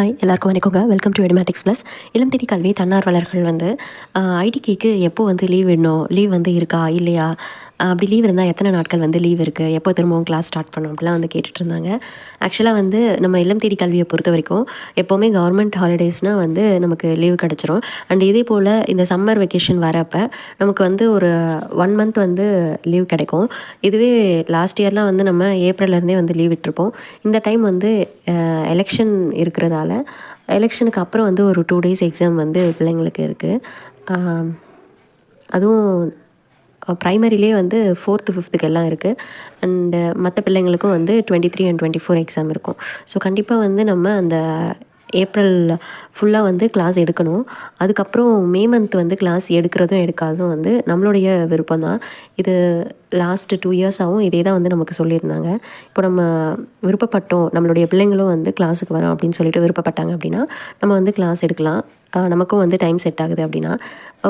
Hi எல்லாருக்கும் வணக்கங்க. Welcome to Edumatics plus இளம் தேடி கல்வி தன்னார்வலர்கள் வந்து ஐடிகேக்கு எப்போ வந்து லீவ் விடணும்? லீவ் வந்து இருக்கா? இல்லையா? அப்படி லீவ் இருந்தால் எத்தனை நாட்கள் வந்து லீவ் இருக்குது எப்போ திரும்பவும் கிளாஸ் ஸ்டார்ட் பண்ணோம் அப்படிலாம் வந்து கேட்டுட்டு இருந்தாங்க. ஆக்சுவலாக வந்து நம்ம இல்லம் தேடி கல்வியை பொறுத்த வரைக்கும் எப்போவுமே கவர்மெண்ட் ஹாலிடேஸ்னால் வந்து நமக்கு லீவ் கிடச்சிரும். அண்ட் இதே போல் இந்த சம்மர் வெக்கேஷன் வரப்போ நமக்கு வந்து ஒரு ஒன் மந்த் வந்து லீவ் கிடைக்கும். இதுவே லாஸ்ட் இயர்லாம் வந்து நம்ம ஏப்ரல்லேருந்தே வந்து லீவ் விட்டுருப்போம். இந்த டைம் வந்து எலெக்ஷன் இருக்கிறதால எலெக்ஷனுக்கு அப்புறம் வந்து ஒரு டூ டேஸ் எக்ஸாம் வந்து பிள்ளைங்களுக்கு இருக்குது அதுவும் ப்ரைமரிலே வந்து ஃபோர்த்து ஃபிஃப்த்துக்கு எல்லாம் இருக்குது அண்டு மற்ற பிள்ளைங்களுக்கும் வந்து twenty three and twenty four exam இருக்கும். ஸோ கண்டிப்பாக வந்து நம்ம அந்த ஏப்ரல் ஃபுல்லாக வந்து கிளாஸ் எடுக்கணும். அதுக்கப்புறம் மே மந்த் வந்து கிளாஸ் எடுக்கிறதும் எடுக்காததும் வந்து நம்மளுடைய விருப்பம் தான் இது லாஸ்ட்டு டூ இயர்ஸாகவும் இதே தான் வந்து நமக்கு சொல்லியிருந்தாங்க. இப்போ நம்ம விருப்பப்பட்டோம் நம்மளுடைய பிள்ளைங்களும் வந்து கிளாஸுக்கு வரோம் அப்படின்னு சொல்லிட்டு விருப்பப்பட்டாங்க அப்படின்னா நம்ம வந்து கிளாஸ் எடுக்கலாம். நமக்கும் வந்து டைம் செட் ஆகுது அப்படின்னா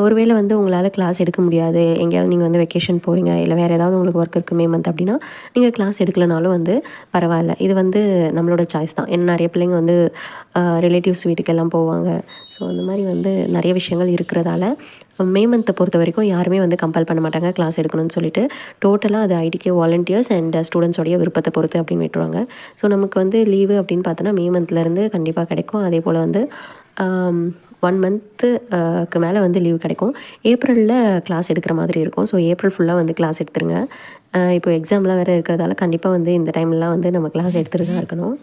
ஒருவேளை வந்து உங்களால் கிளாஸ் எடுக்க முடியாது. எங்கேயாவது நீங்கள் வந்து வெக்கேஷன் போகிறீங்க இல்லை வேறு ஏதாவது உங்களுக்கு ஒர்க் இருக்குது மே மந்த் அப்படின்னா நீங்கள் கிளாஸ் எடுக்கலனாலும் வந்து பரவாயில்ல. இது வந்து நம்மளோட சாய்ஸ் தான். ஏன்னா நிறைய பிள்ளைங்க வந்து ரிலேட்டிவ்ஸ் வீட்டுக்கெல்லாம் போவாங்க. ஸோ அந்த மாதிரி வந்து நிறைய விஷயங்கள் இருக்கிறதால மே மந்த்தை பொறுத்த வரைக்கும் யாருமே வந்து கம்பல் பண்ண மாட்டாங்க கிளாஸ் எடுக்கணும்னு சொல்லிட்டு. டோட்டலாக அது ஐடிகே வாலண்டியர்ஸ் அண்ட் ஸ்டூடெண்ட்ஸோடைய விருப்பத்தை பொறுத்து அப்படின்னு விட்டுருவாங்க. ஸோ நமக்கு வந்து லீவு அப்படின்னு பார்த்தோன்னா மே மந்த்லேருந்து கண்டிப்பாக கிடைக்கும். அதே போல் வந்து ஒன் மந்த்துக்கு மேலே வந்து லீவ் கிடைக்கும். ஏப்ரலில் கிளாஸ் எடுக்கிற மாதிரி இருக்கும். ஸோ ஏப்ரல் ஃபுல்லாக வந்து கிளாஸ் எடுத்துருங்க. இப்போ எக்ஸாம்லாம் வேறு இருக்கிறதால கண்டிப்பாக வந்து இந்த டைம்லாம் வந்து நம்ம கிளாஸ் எடுத்துகிட்டு தான் இருக்கணும்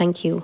தேங்க்யூ